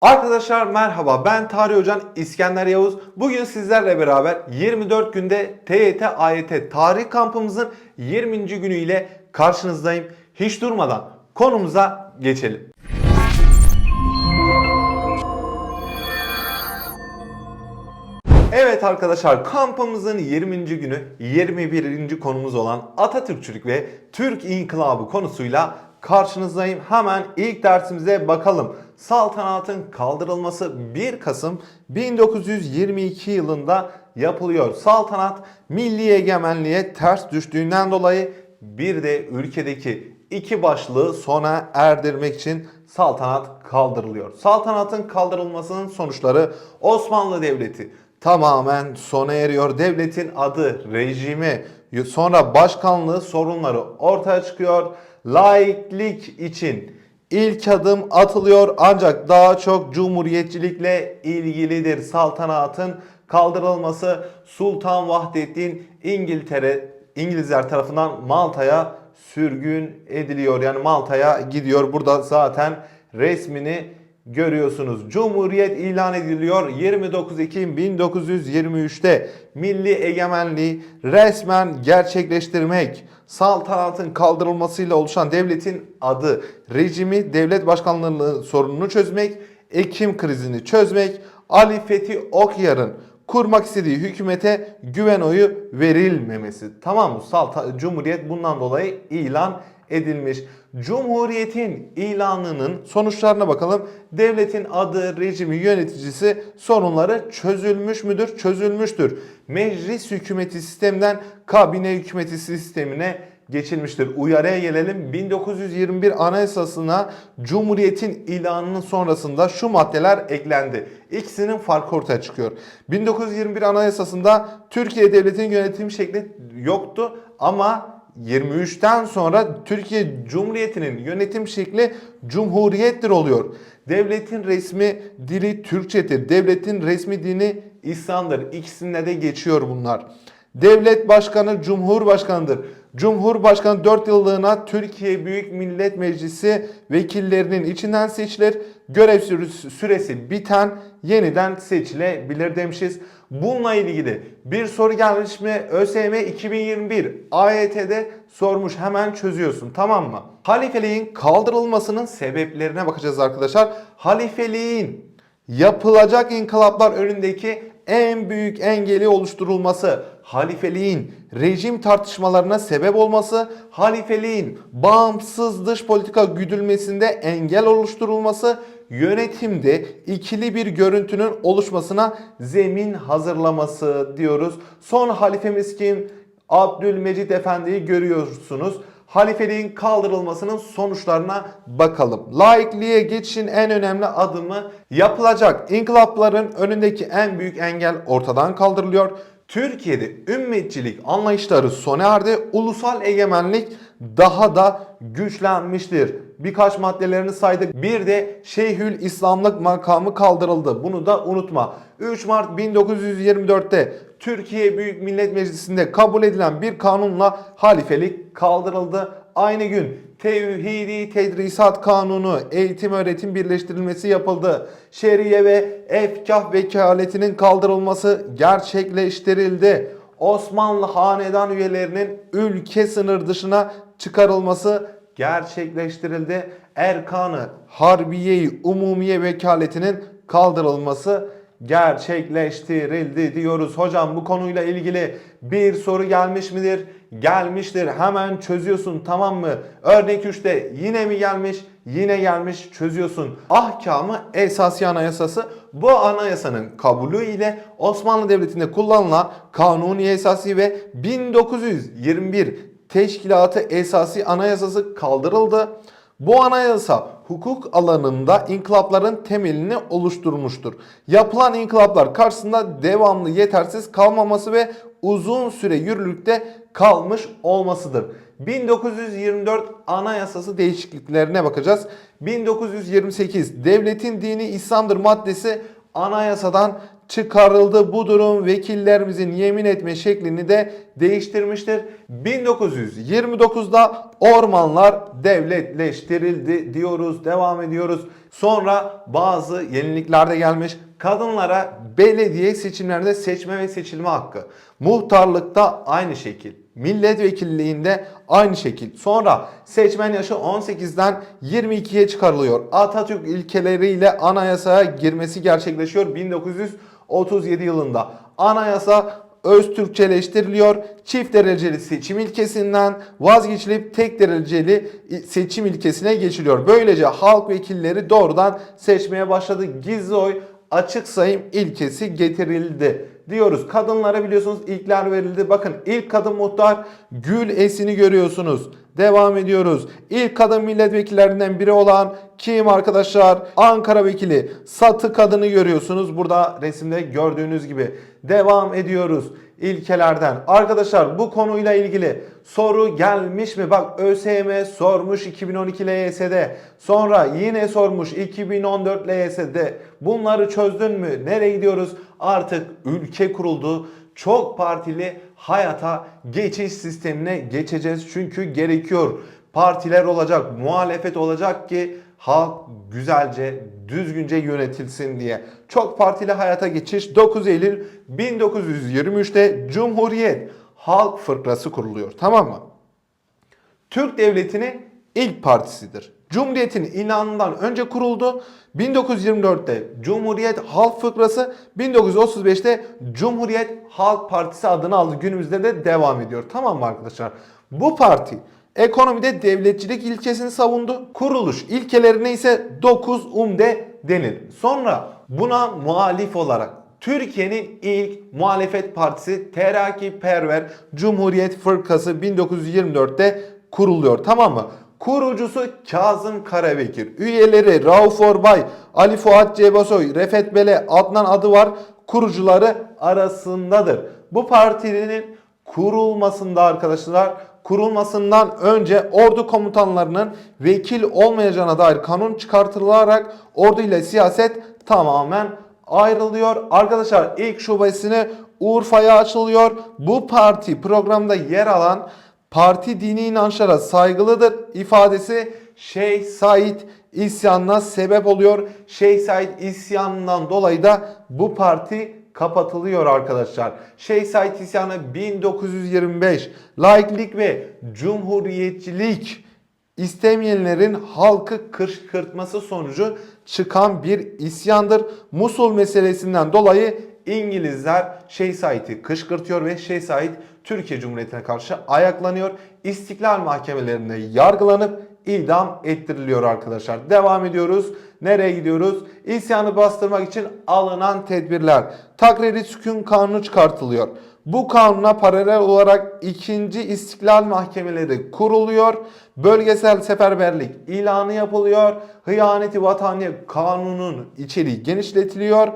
Arkadaşlar merhaba ben Tarih Hocan İskender Yavuz. Bugün sizlerle beraber 24 günde TYT AYT tarih kampımızın 20. günü ile karşınızdayım. Hiç durmadan konumuza geçelim. Evet arkadaşlar kampımızın 20. günü 21. konumuz olan Atatürkçülük ve Türk İnkılabı konusuyla karşınızdayım. Hemen ilk dersimize bakalım. Saltanatın kaldırılması 1 Kasım 1922 yılında yapılıyor. Saltanat milli egemenliğe ters düştüğünden dolayı bir de ülkedeki iki başlığı sona erdirmek için saltanat kaldırılıyor. Saltanatın kaldırılmasının sonuçları Osmanlı Devleti tamamen sona eriyor. Devletin adı, rejimi, sonra başkanlığı sorunları ortaya çıkıyor. Laiklik için ilk adım atılıyor ancak daha çok cumhuriyetçilikle ilgilidir. Saltanatın kaldırılması Sultan Vahdettin İngiltere İngilizler tarafından Malta'ya sürgün ediliyor. Yani Malta'ya gidiyor. Burada zaten resmini görüyorsunuz. Cumhuriyet ilan ediliyor 29 Ekim 1923'te milli egemenliği resmen gerçekleştirmek, saltanatın kaldırılmasıyla oluşan devletin adı, rejimi, devlet başkanlığı sorununu çözmek, Ekim krizini çözmek, Ali Fethi Okyar'ın kurmak istediği hükümete güven oyu verilmemesi. Tamam mı? Salta, Cumhuriyet bundan dolayı ilan edilmiş. Cumhuriyetin ilanının sonuçlarına bakalım. Devletin adı, rejimi, yöneticisi sorunları çözülmüş müdür? Çözülmüştür. Meclis hükümeti sisteminden kabine hükümeti sistemine geçilmiştir. Uyarıya gelelim. 1921 Anayasasına Cumhuriyet'in ilanının sonrasında şu maddeler eklendi. İkisinin farkı ortaya çıkıyor. 1921 Anayasasında Türkiye Devleti'nin yönetim şekli yoktu ama 23'ten sonra Türkiye Cumhuriyeti'nin yönetim şekli cumhuriyettir oluyor. Devletin resmi dili Türkçedir. Devletin resmi dini İslam'dır. İkisinde de geçiyor bunlar. Devlet başkanı Cumhurbaşkanıdır. Cumhurbaşkanı 4 yıllığına Türkiye Büyük Millet Meclisi vekillerinin içinden seçilir. Görev süresi- biten yeniden seçilebilir demişiz. Bununla ilgili bir soru gelmiş mi? ÖSYM 2021 AYT'de sormuş. Hemen çözüyorsun tamam mı? Halifeliğin kaldırılmasının sebeplerine bakacağız arkadaşlar. Halifeliğin yapılacak inkılaplar önündeki en büyük engeli oluşturulması, halifeliğin rejim tartışmalarına sebep olması, halifeliğin bağımsız dış politika güdülmesinde engel oluşturulması, yönetimde ikili bir görüntünün oluşmasına zemin hazırlaması diyoruz. Son halifemiz kim? Abdülmecid Efendi'yi görüyorsunuz. Halifeliğin kaldırılmasının sonuçlarına bakalım. Laikliğe geçişin en önemli adımı yapılacak. İnkılapların önündeki en büyük engel ortadan kaldırılıyor. Türkiye'de ümmetçilik anlayışları sona erdi. Ulusal egemenlik daha da güçlenmiştir. Birkaç maddelerini saydık. Bir de Şeyhül İslamlık makamı kaldırıldı. Bunu da unutma. 3 Mart 1924'te Türkiye Büyük Millet Meclisi'nde kabul edilen bir kanunla halifelik kaldırıldı. Aynı gün Tevhidi Tedrisat Kanunu eğitim öğretim birleştirilmesi yapıldı. Şeriye ve efkah vekaletinin kaldırılması gerçekleştirildi. Osmanlı hanedan üyelerinin ülke sınır dışına çıkarılması gerçekleştirildi. Erkanı Harbiye-i Umumiye vekaletinin kaldırılması gerçekleştirildi diyoruz. Hocam bu konuyla ilgili bir soru gelmiş midir? Gelmiştir. Hemen çözüyorsun tamam mı? Örnek 3'te yine mi gelmiş? Yine gelmiş çözüyorsun. Ahkamı Esasi Anayasası bu anayasanın kabulü ile Osmanlı Devleti'nde kullanılan Kanuni Esası ve 1921 Teşkilatı Esasi Anayasası kaldırıldı. Bu anayasa hukuk alanında inkılapların temelini oluşturmuştur. Yapılan inkılaplar karşısında devamlı yetersiz kalmaması ve uzun süre yürürlükte kalmış olmasıdır. 1924 Anayasası değişikliklerine bakacağız. 1928 Devletin dini İslam'dır maddesi anayasadan çıkarıldı. Bu durum vekillerimizin yemin etme şeklini de değiştirmiştir. 1929'da ormanlar devletleştirildi diyoruz. Devam ediyoruz. Sonra bazı yenilikler de gelmiş. Kadınlara belediye seçimlerinde seçme ve seçilme hakkı. Muhtarlıkta aynı şekil. Milletvekilliğinde aynı şekil. Sonra seçmen yaşı 18'den 22'ye çıkarılıyor. Atatürk ilkeleriyle anayasaya girmesi gerçekleşiyor 1937 yılında. Anayasa öz Türkçeleştiriliyor. Çift dereceli seçim ilkesinden vazgeçilip tek dereceli seçim ilkesine geçiliyor. Böylece halk vekilleri doğrudan seçmeye başladı. Gizli oy açık sayım ilkesi getirildi diyoruz. Kadınlara biliyorsunuz ilkler verildi. Bakın ilk kadın muhtar Gül Esin'i görüyorsunuz. Devam ediyoruz. İlk kadın milletvekillerinden biri olan kim arkadaşlar? Ankara vekili Satı kadını görüyorsunuz. Burada resimde gördüğünüz gibi. Devam ediyoruz ilkelerden. Arkadaşlar bu konuyla ilgili soru gelmiş mi? Bak ÖSYM sormuş 2012 LYS'de. Sonra yine sormuş 2014 LYS'de. Bunları çözdün mü? Nereye gidiyoruz? Artık ülke kuruldu. Çok partili hayata geçiş sistemine geçeceğiz. Çünkü gerekiyor. Partiler olacak, muhalefet olacak ki halk güzelce, düzgünce yönetilsin diye. Çok partili hayata geçiş 9 Eylül 1923'te Cumhuriyet Halk Fırkası kuruluyor. Tamam mı? Türk Devleti'nin ilk partisidir. Cumhuriyetin ilanından önce kuruldu. 1924'te Cumhuriyet Halk Fıkrası, 1935'te Cumhuriyet Halk Partisi adını aldı. Günümüzde de devam ediyor. Tamam mı arkadaşlar? Bu parti ekonomide devletçilik ilkesini savundu. Kuruluş ilkelerine ise 9 umde denir. Sonra buna muhalif olarak Türkiye'nin ilk muhalefet partisi Terakkiperver Cumhuriyet Fırkası 1924'te kuruluyor. Tamam mı? Kurucusu Kazım Karabekir. Üyeleri Rauf Orbay, Ali Fuat Cebasoy, Refet Bele, Adnan adı var. Kurucuları arasındadır. Bu partinin kurulmasında arkadaşlar kurulmasından önce ordu komutanlarının vekil olmayacağına dair kanun çıkartılarak ordu ile siyaset tamamen ayrılıyor. Arkadaşlar ilk şubesini Urfa'ya açılıyor. Bu parti programda yer alan parti dini inançlara saygılıdır ifadesi Şeyh Said isyanına sebep oluyor. Şeyh Said isyanından dolayı da bu parti kapatılıyor arkadaşlar. Şeyh Said isyanı 1925 laiklik ve cumhuriyetçilik istemeyenlerin halkı kışkırtması sonucu çıkan bir isyandır. Musul meselesinden dolayı İngilizler Şeyh Said'i kışkırtıyor ve Şeyh Said Türkiye Cumhuriyeti'ne karşı ayaklanıyor. İstiklal mahkemelerinde yargılanıp idam ettiriliyor arkadaşlar. Devam ediyoruz. Nereye gidiyoruz? İsyanı bastırmak için alınan tedbirler. Takriri sükun kanunu çıkartılıyor. Bu kanuna paralel olarak ikinci istiklal mahkemeleri kuruluyor. Bölgesel seferberlik ilanı yapılıyor. Hıyaneti vataniye kanunun içeriği genişletiliyor.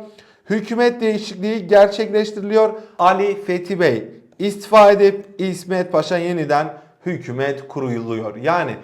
Hükümet değişikliği gerçekleştiriliyor. Ali Fethi Bey istifa edip İsmet Paşa yeniden hükümet kuruluyor. Yani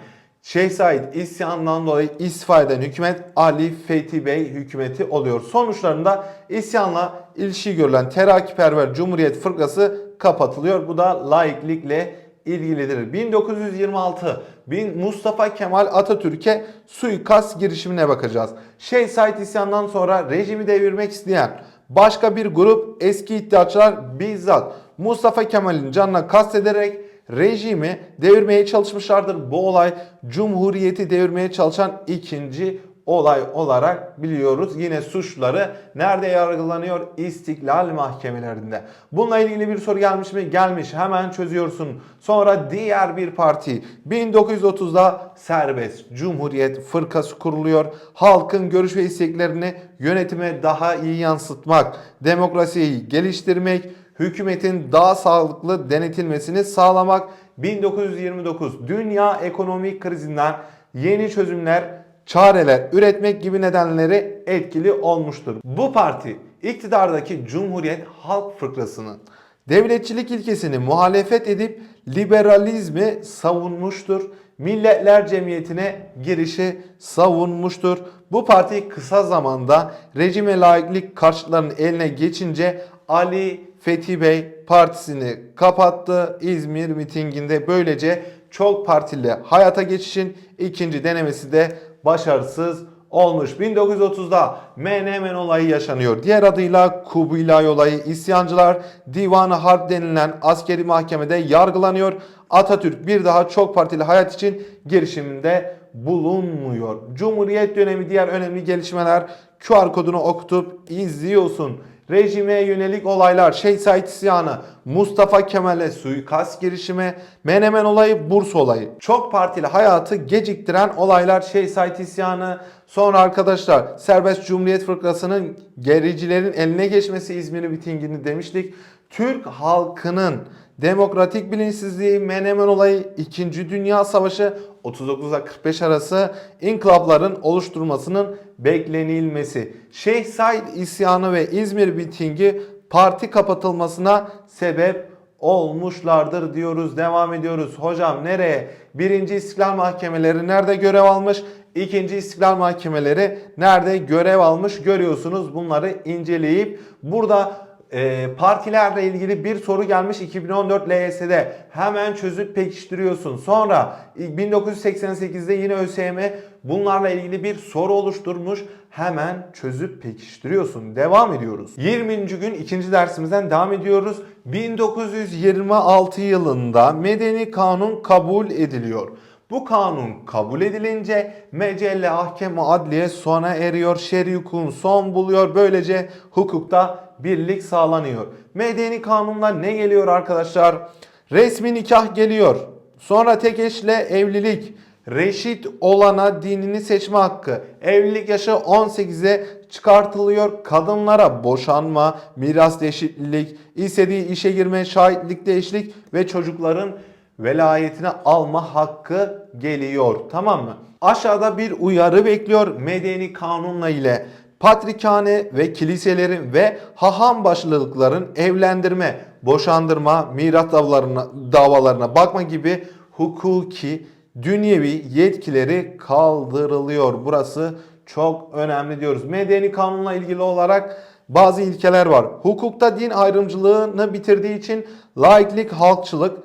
Şeyh Said isyanından dolayı istifa hükümet Ali Fethi Bey hükümeti oluyor. Sonuçlarında isyanla ilişki görülen Terakkiperver Cumhuriyet Fırkası kapatılıyor. Bu da laiklikle ilgilidir. 1926 bin Mustafa Kemal Atatürk'e suikast girişimine bakacağız. Şeyh Said isyandan sonra rejimi devirmek isteyen başka bir grup eski iddiaçılar bizzat Mustafa Kemal'in canına kastederek rejimi devirmeye çalışmışlardır. Bu olay Cumhuriyeti devirmeye çalışan ikinci olay olarak biliyoruz. Yine suçları nerede yargılanıyor? İstiklal mahkemelerinde. Bununla ilgili bir soru gelmiş mi? Gelmiş. Hemen çözüyorsun. Sonra diğer bir parti 1930'da serbest Cumhuriyet Fırkası kuruluyor. Halkın görüş ve isteklerini yönetime daha iyi yansıtmak, demokrasiyi geliştirmek, hükümetin daha sağlıklı denetilmesini sağlamak 1929 dünya ekonomik krizinden yeni çözümler, çareler üretmek gibi nedenleri etkili olmuştur. Bu parti iktidardaki Cumhuriyet Halk Fırkası'nın devletçilik ilkesini muhalefet edip liberalizmi savunmuştur. Milletler Cemiyeti'ne girişi savunmuştur. Bu parti kısa zamanda rejime layıklık karşıtlarının eline geçince Ali Fethi Bey partisini kapattı. İzmir mitinginde böylece çok partili hayata geçişin ikinci denemesi de başarısız olmuş. 1930'da Menemen olayı yaşanıyor. Diğer adıyla Kubilay olayı isyancılar Divanı Harp denilen askeri mahkemede yargılanıyor. Atatürk bir daha çok partili hayat için girişiminde bulunmuyor. Cumhuriyet dönemi diğer önemli gelişmeler QR kodunu okutup izliyorsun. Rejime yönelik olaylar, Şeyh Said isyanı, Mustafa Kemal'e suikast girişimi, Menemen olayı, Burs olayı. Çok partili hayatı geciktiren olaylar, Şeyh Said isyanı, sonra arkadaşlar Serbest Cumhuriyet Fırkası'nın gericilerin eline geçmesi İzmir mitingini demiştik. Türk halkının demokratik bilinçsizliği, Menemen olayı, 2. Dünya Savaşı 39'a 45 arası inkılapların oluşturmasının beklenilmesi. Şeyh Said isyanı ve İzmir mitingi parti kapatılmasına sebep olmuşlardır diyoruz. Devam ediyoruz. Hocam nereye? Birinci İstiklal Mahkemeleri nerede görev almış? İkinci İstiklal Mahkemeleri nerede görev almış? Görüyorsunuz bunları inceleyip burada e, partilerle ilgili bir soru gelmiş 2014 LYS'de. Hemen çözüp pekiştiriyorsun. Sonra 1988'de yine ÖSYM bunlarla ilgili bir soru oluşturmuş. Hemen çözüp pekiştiriyorsun. Devam ediyoruz. 20. gün ikinci dersimizden devam ediyoruz. 1926 yılında Medeni Kanun kabul ediliyor. Bu kanun kabul edilince mecelle ahkam adliye sona eriyor. Şer'i hukukun son buluyor. Böylece hukukta birlik sağlanıyor. Medeni kanunla ne geliyor arkadaşlar? Resmi nikah geliyor. Sonra tek eşle evlilik. Reşit olana dinini seçme hakkı. Evlilik yaşı 18'e çıkartılıyor. Kadınlara boşanma, miras eşitlik, istediği işe girme, şahitlikte eşlik ve çocukların velayetini alma hakkı geliyor. Tamam mı? Aşağıda bir uyarı bekliyor medeni kanunla ile. Patrikhane ve kiliselerin ve haham başlılıkların evlendirme, boşandırma, miras davalarına, davalarına bakma gibi hukuki, dünyevi yetkileri kaldırılıyor. Burası çok önemli diyoruz. Medeni kanunla ilgili olarak bazı ilkeler var. Hukukta din ayrımcılığını bitirdiği için laiklik, halkçılık,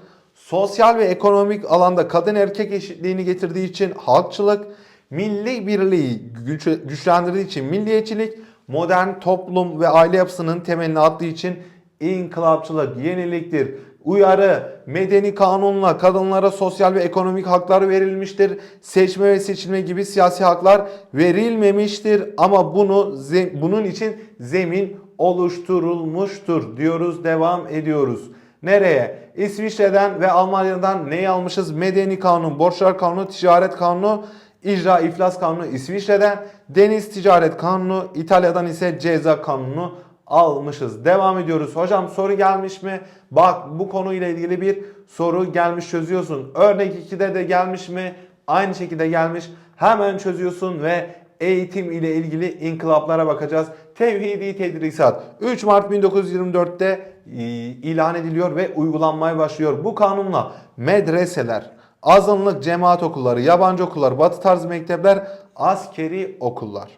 sosyal ve ekonomik alanda kadın erkek eşitliğini getirdiği için halkçılık, milli birliği güç- güçlendirdiği için milliyetçilik, modern toplum ve aile yapısının temelini attığı için inkılapçılık, yeniliktir. Uyarı, medeni kanunla kadınlara sosyal ve ekonomik haklar verilmiştir. Seçme ve seçilme gibi siyasi haklar verilmemiştir ama bunu bunun için zemin oluşturulmuştur diyoruz, devam ediyoruz. Nereye? İsviçre'den ve Almanya'dan neyi almışız? Medeni kanun, borçlar kanunu, ticaret kanunu, icra iflas kanunu İsviçre'den, deniz ticaret kanunu, İtalya'dan ise ceza kanunu almışız. Devam ediyoruz. Hocam soru gelmiş mi? Bak bu konuyla ilgili bir soru gelmiş çözüyorsun. Örnek 2'de de gelmiş mi? Aynı şekilde gelmiş. Hemen çözüyorsun ve eğitim ile ilgili inkılaplara bakacağız. Tevhidi tedrisat 3 Mart 1924'te e, ilan ediliyor ve uygulanmaya başlıyor. Bu kanunla medreseler, azınlık cemaat okulları, yabancı okullar, batı tarzı mektepler, askeri okullar,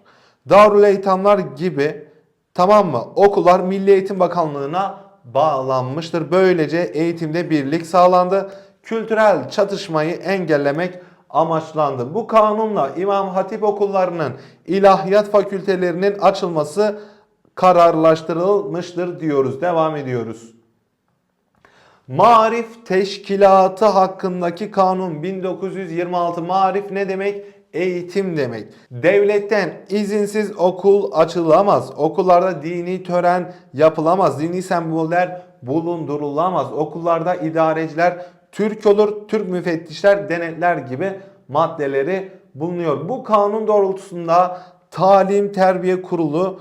darül eytamlar gibi tamam mı okullar Milli Eğitim Bakanlığı'na bağlanmıştır. Böylece eğitimde birlik sağlandı. Kültürel çatışmayı engellemek amaçlandı. Bu kanunla İmam Hatip okullarının ilahiyat fakültelerinin açılması kararlaştırılmıştır diyoruz. Devam ediyoruz. Marif Teşkilatı hakkındaki kanun 1926 marif ne demek? Eğitim demek. Devletten izinsiz okul açılamaz. Okullarda dini tören yapılamaz. Dini semboller bulundurulamaz. Okullarda idareciler Türk olur, Türk müfettişler, denetler gibi maddeleri bulunuyor. Bu kanun doğrultusunda Talim Terbiye Kurulu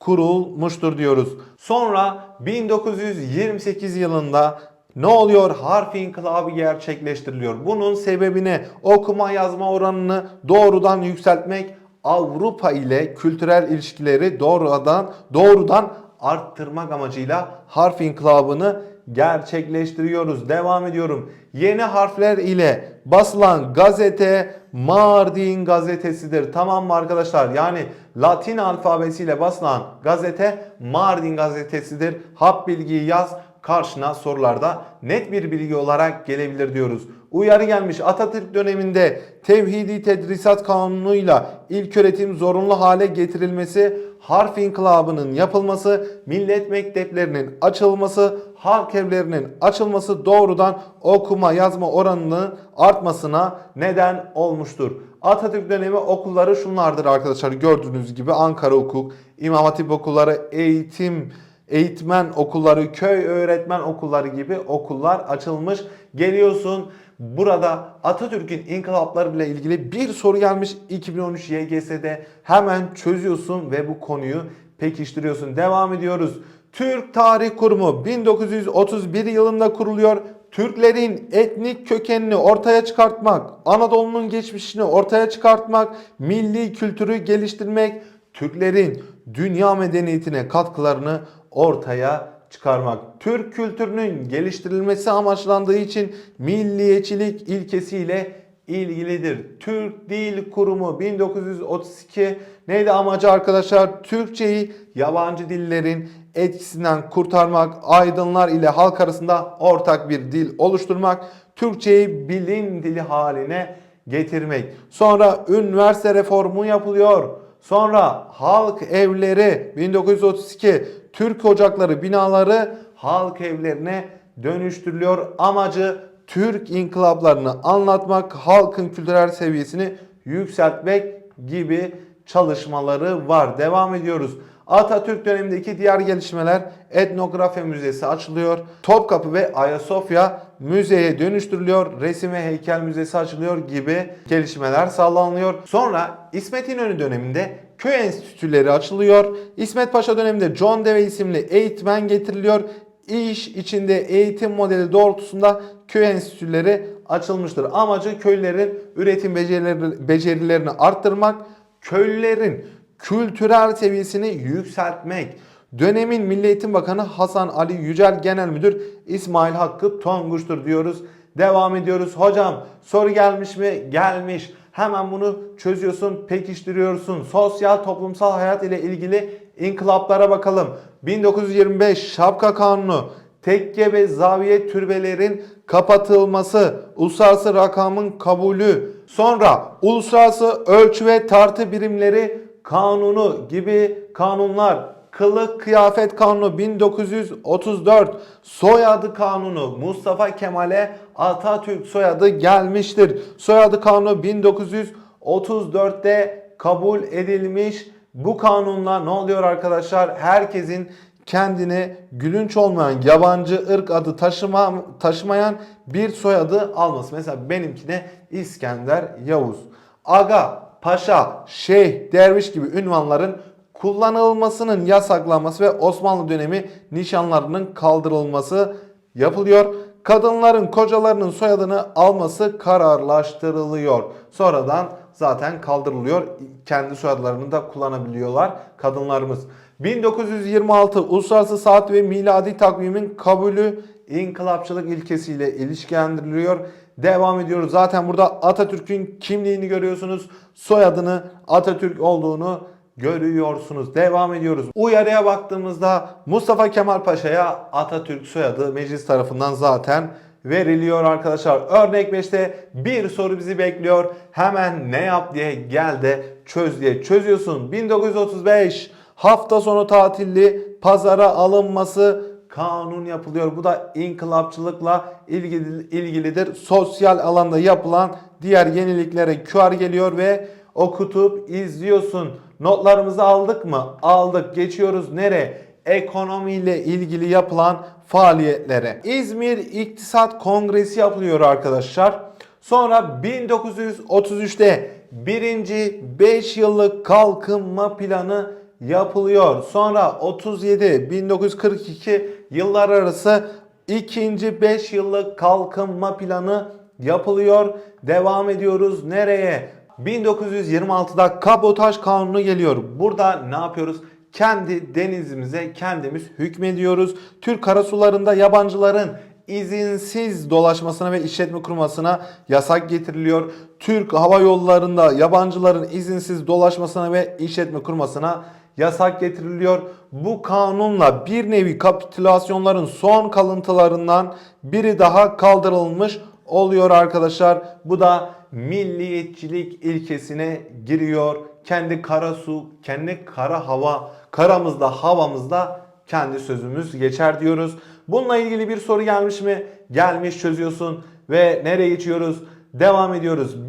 kurulmuştur diyoruz. Sonra 1928 yılında ne oluyor? Harf inkılabı gerçekleştiriliyor. Bunun sebebini okuma yazma oranını doğrudan yükseltmek, Avrupa ile kültürel ilişkileri doğrudan doğrudan arttırmak amacıyla harf inkılabını gerçekleştiriyoruz. Devam ediyorum. Yeni harfler ile basılan gazete Mardin gazetesidir. Tamam mı arkadaşlar? Yani Latin alfabesiyle basılan gazete Mardin gazetesidir. Hap bilgiyi yaz karşına sorularda net bir bilgi olarak gelebilir diyoruz. Uyarı gelmiş Atatürk döneminde Tevhidi Tedrisat Kanunu'yla ilköğretim zorunlu hale getirilmesi, harf inkılabının yapılması, millet mekteplerinin açılması, halk evlerinin açılması doğrudan okuma yazma oranının artmasına neden olmuştur. Atatürk dönemi okulları şunlardır arkadaşlar gördüğünüz gibi Ankara Hukuk, İmam Hatip okulları, eğitim eğitmen okulları, köy öğretmen okulları gibi okullar açılmış. Geliyorsun burada Atatürk'ün inkılapları ile ilgili bir soru gelmiş 2013 YGS'de hemen çözüyorsun ve bu konuyu pekiştiriyorsun. Devam ediyoruz. Türk Tarih Kurumu 1931 yılında kuruluyor. Türklerin etnik kökenini ortaya çıkartmak, Anadolu'nun geçmişini ortaya çıkartmak, milli kültürü geliştirmek, Türklerin dünya medeniyetine katkılarını ortaya çıkarmak. Türk kültürünün geliştirilmesi amaçlandığı için milliyetçilik ilkesiyle ilgilidir. Türk Dil Kurumu 1932 neydi amacı arkadaşlar? Türkçeyi yabancı dillerin etkisinden kurtarmak, aydınlar ile halk arasında ortak bir dil oluşturmak, Türkçeyi bilim dili haline getirmek. Sonra üniversite reformu yapılıyor. Sonra halk evleri 1932 Türk ocakları binaları halk evlerine dönüştürülüyor. Amacı Türk inkılaplarını anlatmak, halkın kültürel seviyesini yükseltmek gibi çalışmaları var. Devam ediyoruz. Atatürk dönemindeki diğer gelişmeler etnografya müzesi açılıyor. Topkapı ve Ayasofya müzeye dönüştürülüyor. Resim ve heykel müzesi açılıyor gibi gelişmeler sağlanıyor. Sonra İsmet İnönü döneminde köy enstitüleri açılıyor. İsmet Paşa döneminde John Dewey isimli eğitmen getiriliyor. İş içinde eğitim modeli doğrultusunda köy enstitüleri açılmıştır. Amacı köylerin üretim becerileri, becerilerini arttırmak, köylülerin kültürel seviyesini yükseltmek. Dönemin Milli Eğitim Bakanı Hasan Ali Yücel Genel Müdür İsmail Hakkı Tonguç'tur diyoruz. Devam ediyoruz. Hocam soru gelmiş mi? Gelmiş. Hemen bunu çözüyorsun, pekiştiriyorsun. Sosyal toplumsal hayat ile ilgili inkılaplara bakalım. 1925 Şapka Kanunu, tekke ve zaviye türbelerin kapatılması, uluslararası rakamın kabulü, sonra uluslararası ölçü ve tartı birimleri kanunu gibi kanunlar, kılık kıyafet kanunu 1934, soyadı kanunu Mustafa Kemal'e Atatürk soyadı gelmiştir. Soyadı kanunu 1934'te kabul edilmiş. Bu kanunla ne oluyor arkadaşlar? Herkesin kendine gülünç olmayan yabancı ırk adı taşıma, taşımayan bir soyadı alması. Mesela benimkine İskender Yavuz. Aga, paşa, şeyh, derviş gibi ünvanların kullanılmasının yasaklanması ve Osmanlı dönemi nişanlarının kaldırılması yapılıyor. Kadınların kocalarının soyadını alması kararlaştırılıyor. Sonradan zaten kaldırılıyor. Kendi soyadlarını da kullanabiliyorlar kadınlarımız. 1926 Uluslararası Saat ve Miladi Takvimin kabulü inkılapçılık ilkesiyle ilişkilendiriliyor. Devam ediyoruz. Zaten burada Atatürk'ün kimliğini görüyorsunuz. Soyadını Atatürk olduğunu görüyorsunuz. Devam ediyoruz. Uyarıya baktığımızda Mustafa Kemal Paşa'ya Atatürk soyadı meclis tarafından zaten veriliyor arkadaşlar. Örnek 5'te bir soru bizi bekliyor. Hemen ne yap diye gel de çöz diye çözüyorsun. 1935 hafta sonu tatilli pazara alınması kanun yapılıyor. Bu da inkılapçılıkla ilgili, ilgilidir. Sosyal alanda yapılan diğer yeniliklere QR geliyor ve okutup izliyorsun. Notlarımızı aldık mı? Aldık. Geçiyoruz nereye? Ekonomiyle ilgili yapılan faaliyetlere. İzmir İktisat Kongresi yapılıyor arkadaşlar. Sonra 1933'te birinci 5 yıllık kalkınma planı yapılıyor. Sonra 37 1942 yıllar arası ikinci 5 yıllık kalkınma planı yapılıyor. Devam ediyoruz nereye? 1926'da kabotaj kanunu geliyor. Burada ne yapıyoruz? kendi denizimize kendimiz hükmediyoruz. Türk karasularında yabancıların izinsiz dolaşmasına ve işletme kurmasına yasak getiriliyor. Türk hava yollarında yabancıların izinsiz dolaşmasına ve işletme kurmasına yasak getiriliyor. Bu kanunla bir nevi kapitülasyonların son kalıntılarından biri daha kaldırılmış oluyor arkadaşlar. Bu da milliyetçilik ilkesine giriyor. Kendi kara su, kendi kara hava, karamızda, havamızda kendi sözümüz geçer diyoruz. Bununla ilgili bir soru gelmiş mi? Gelmiş çözüyorsun ve nereye geçiyoruz? Devam ediyoruz.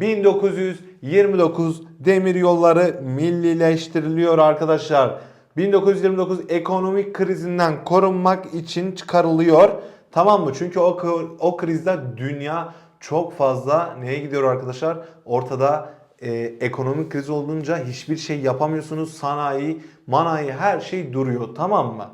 1929 demir yolları millileştiriliyor arkadaşlar. 1929 ekonomik krizinden korunmak için çıkarılıyor. Tamam mı? Çünkü o, o krizde dünya çok fazla neye gidiyor arkadaşlar? Ortada e, ekonomik kriz olunca hiçbir şey yapamıyorsunuz. Sanayi, manayi her şey duruyor. Tamam mı?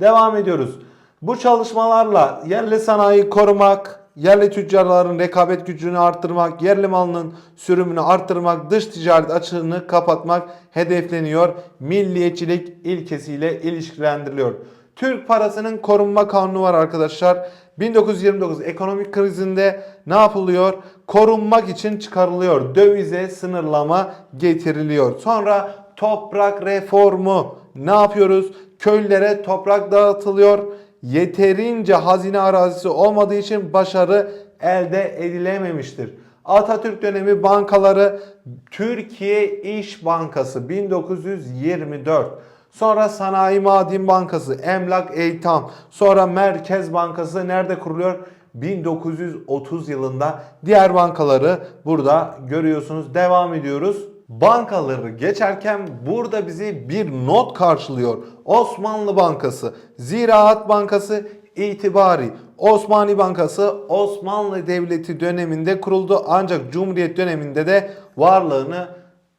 Devam ediyoruz. Bu çalışmalarla yerli sanayi korumak, yerli tüccarların rekabet gücünü arttırmak, yerli malının sürümünü arttırmak, dış ticaret açığını kapatmak hedefleniyor. Milliyetçilik ilkesiyle ilişkilendiriliyor. Türk parasının korunma kanunu var arkadaşlar. 1929 ekonomik krizinde ne yapılıyor? Korunmak için çıkarılıyor. Dövize sınırlama getiriliyor. Sonra toprak reformu ne yapıyoruz? Köylere toprak dağıtılıyor. Yeterince hazine arazisi olmadığı için başarı elde edilememiştir. Atatürk dönemi bankaları Türkiye İş Bankası 1924 Sonra Sanayi Maden Bankası, Emlak Eytam, sonra Merkez Bankası nerede kuruluyor? 1930 yılında diğer bankaları burada görüyorsunuz. Devam ediyoruz. Bankaları geçerken burada bizi bir not karşılıyor. Osmanlı Bankası, Ziraat Bankası itibari Osmani Bankası Osmanlı Devleti döneminde kuruldu ancak Cumhuriyet döneminde de varlığını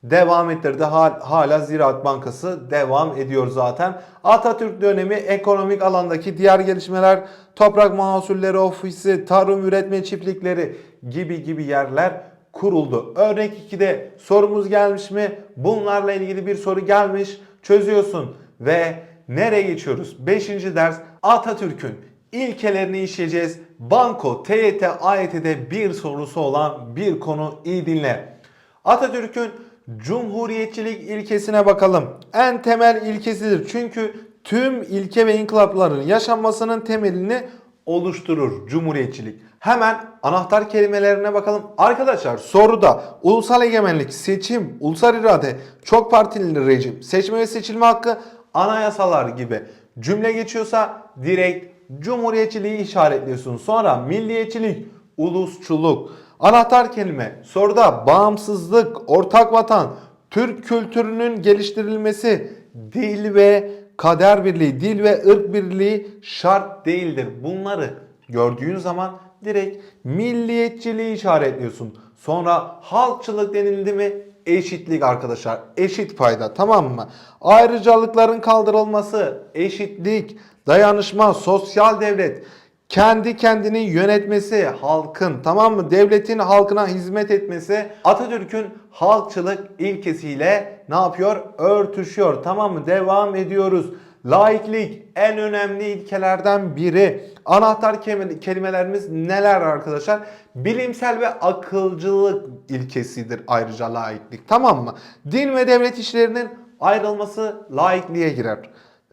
devam ettirdi. Hala Ziraat Bankası devam ediyor zaten. Atatürk dönemi ekonomik alandaki diğer gelişmeler Toprak Mahsulleri Ofisi, Tarım Üretme Çiftlikleri gibi gibi yerler kuruldu. Örnek 2'de sorumuz gelmiş mi? Bunlarla ilgili bir soru gelmiş. Çözüyorsun ve nereye geçiyoruz? 5. ders Atatürk'ün ilkelerini işleyeceğiz. Banko, TYT, AYT'de bir sorusu olan bir konu iyi dinle. Atatürk'ün Cumhuriyetçilik ilkesine bakalım. En temel ilkesidir. Çünkü tüm ilke ve inkılapların yaşanmasının temelini oluşturur Cumhuriyetçilik. Hemen anahtar kelimelerine bakalım. Arkadaşlar soruda ulusal egemenlik, seçim, ulusal irade, çok partili rejim, seçme ve seçilme hakkı, anayasalar gibi cümle geçiyorsa direkt Cumhuriyetçiliği işaretliyorsun. Sonra milliyetçilik, ulusçuluk, Anahtar kelime soruda bağımsızlık, ortak vatan, Türk kültürünün geliştirilmesi, dil ve kader birliği, dil ve ırk birliği şart değildir. Bunları gördüğün zaman direkt milliyetçiliği işaretliyorsun. Sonra halkçılık denildi mi? Eşitlik arkadaşlar. Eşit payda tamam mı? Ayrıcalıkların kaldırılması, eşitlik, dayanışma, sosyal devlet, kendi kendini yönetmesi, halkın tamam mı? Devletin halkına hizmet etmesi Atatürk'ün halkçılık ilkesiyle ne yapıyor? Örtüşüyor. Tamam mı? Devam ediyoruz. Laiklik en önemli ilkelerden biri. Anahtar kelimelerimiz neler arkadaşlar? Bilimsel ve akılcılık ilkesidir ayrıca laiklik. Tamam mı? Din ve devlet işlerinin ayrılması laikliğe girer.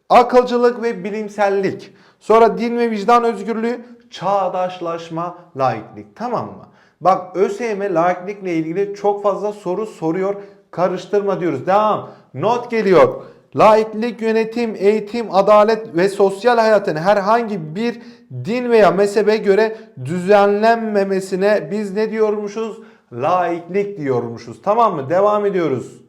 Akılcılık ve bilimsellik. Sonra din ve vicdan özgürlüğü, çağdaşlaşma, laiklik. Tamam mı? Bak ÖSYM laiklikle ilgili çok fazla soru soruyor. Karıştırma diyoruz. Devam. Not geliyor. Laiklik, yönetim, eğitim, adalet ve sosyal hayatın herhangi bir din veya mezhebe göre düzenlenmemesine biz ne diyormuşuz? Laiklik diyormuşuz. Tamam mı? Devam ediyoruz.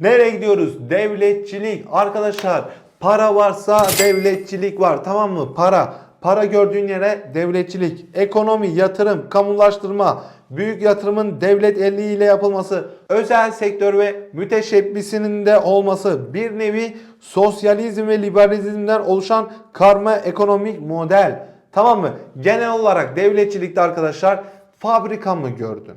Nereye gidiyoruz? Devletçilik. Arkadaşlar Para varsa devletçilik var tamam mı? Para. Para gördüğün yere devletçilik, ekonomi, yatırım, kamulaştırma, büyük yatırımın devlet eliyle yapılması, özel sektör ve müteşebbisinin de olması bir nevi sosyalizm ve liberalizmden oluşan karma ekonomik model. Tamam mı? Genel olarak devletçilikte arkadaşlar fabrika mı gördün?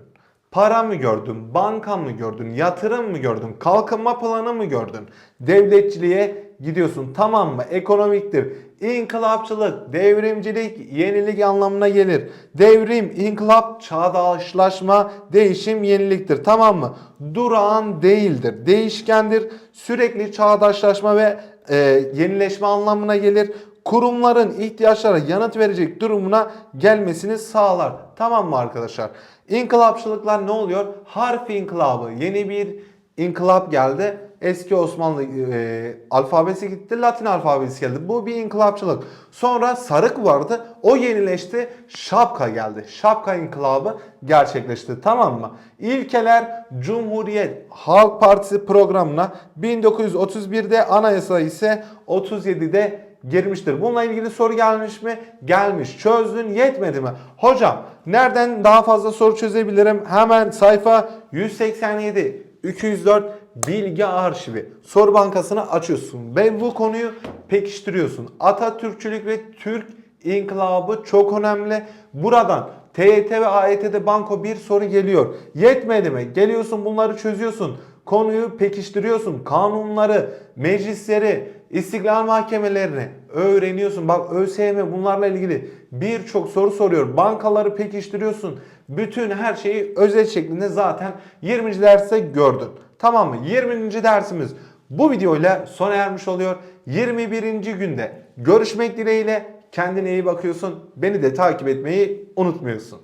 Para mı gördün? Banka mı gördün? Yatırım mı gördün? Kalkınma planı mı gördün? Devletçiliğe gidiyorsun. Tamam mı? Ekonomiktir. İnkılapçılık, devrimcilik, yenilik anlamına gelir. Devrim, inkılap, çağdaşlaşma, değişim, yeniliktir. Tamam mı? Durağan değildir. Değişkendir. Sürekli çağdaşlaşma ve e, yenileşme anlamına gelir. Kurumların ihtiyaçlara yanıt verecek durumuna gelmesini sağlar. Tamam mı arkadaşlar? İnkılapçılıklar ne oluyor? Harfi inkılabı. Yeni bir inkılap geldi. Eski Osmanlı e, alfabesi gitti, Latin alfabesi geldi. Bu bir inkılapçılık. Sonra sarık vardı. O yenileşti. Şapka geldi. Şapka inkılabı gerçekleşti. Tamam mı? İlkeler Cumhuriyet Halk Partisi programına 1931'de anayasa ise 37'de girmiştir. Bununla ilgili soru gelmiş mi? Gelmiş. Çözdün yetmedi mi? Hocam nereden daha fazla soru çözebilirim? Hemen sayfa 187 204 bilgi arşivi soru bankasını açıyorsun ve bu konuyu pekiştiriyorsun. Atatürkçülük ve Türk inkılabı çok önemli. Buradan TYT ve AYT'de banko bir soru geliyor. Yetmedi mi? Geliyorsun bunları çözüyorsun. Konuyu pekiştiriyorsun. Kanunları, meclisleri, istiklal mahkemelerini öğreniyorsun. Bak ÖSYM bunlarla ilgili birçok soru soruyor. Bankaları pekiştiriyorsun. Bütün her şeyi özet şeklinde zaten 20. derste gördün. Tamam mı? 20. dersimiz bu videoyla sona ermiş oluyor. 21. günde görüşmek dileğiyle kendine iyi bakıyorsun. Beni de takip etmeyi unutmuyorsun.